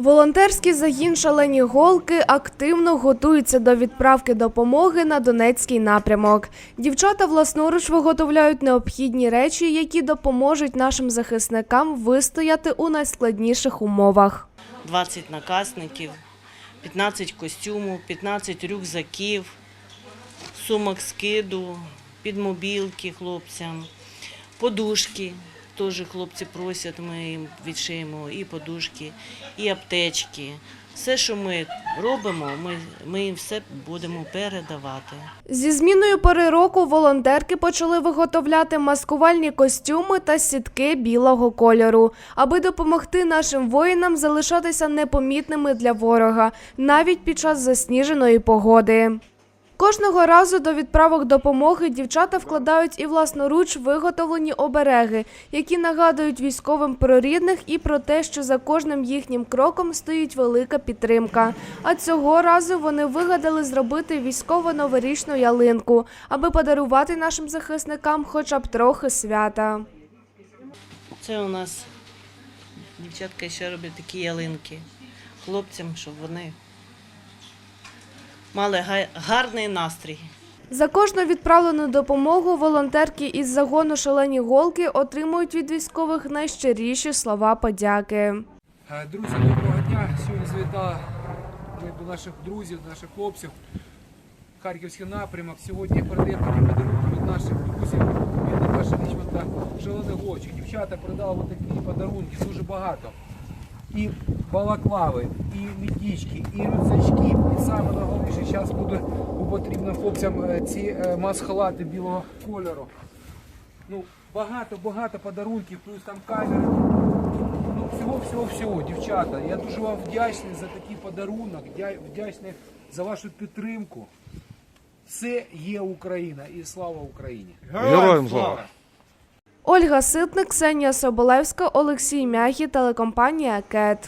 Волонтерський загін шалені голки активно готується до відправки допомоги на Донецький напрямок. Дівчата власноруч виготовляють необхідні речі, які допоможуть нашим захисникам вистояти у найскладніших умовах. 20 наказників, 15 костюмів, 15 рюкзаків, сумок скиду, підмобілки хлопцям, подушки. Теж хлопці просять, ми їм відшиємо і подушки, і аптечки. Все, що ми робимо, ми, ми їм все будемо передавати. Зі зміною пори року волонтерки почали виготовляти маскувальні костюми та сітки білого кольору, аби допомогти нашим воїнам залишатися непомітними для ворога навіть під час засніженої погоди. Кожного разу до відправок допомоги дівчата вкладають і власноруч виготовлені обереги, які нагадують військовим про рідних і про те, що за кожним їхнім кроком стоїть велика підтримка. А цього разу вони вигадали зробити військово-новорічну ялинку, аби подарувати нашим захисникам хоча б трохи свята. Це у нас дівчатка ще роблять такі ялинки хлопцям, щоб вони мали гарний настрій. За кожну відправлену допомогу волонтерки із загону шалені голки отримують від військових найщиріші слова подяки. Е, Друзі, доброго дня. Сьогодні завітали до наших друзів, до наших хлопців. Харківський напрямок. Сьогодні передаємо подарунки від наших друзів, від Наташі Річмонта Шалених Голчик. Дівчата передали такі подарунки, дуже багато. І балаклави, і мітічки, і рюкзачки. І саме найголовніше, зараз буде потрібно хлопцям е, ці е, масхалати білого кольору. Ну, багато, багато подарунків, плюс там камери. Ну, всього, всього, всього, дівчата. Я дуже вам вдячний за такий подарунок, вдячний за вашу підтримку. Все є Україна і слава Україні! Героям слава! Ольга Ситник, Ксенія Соболевська, Олексій Мягі, телекомпанія Кет.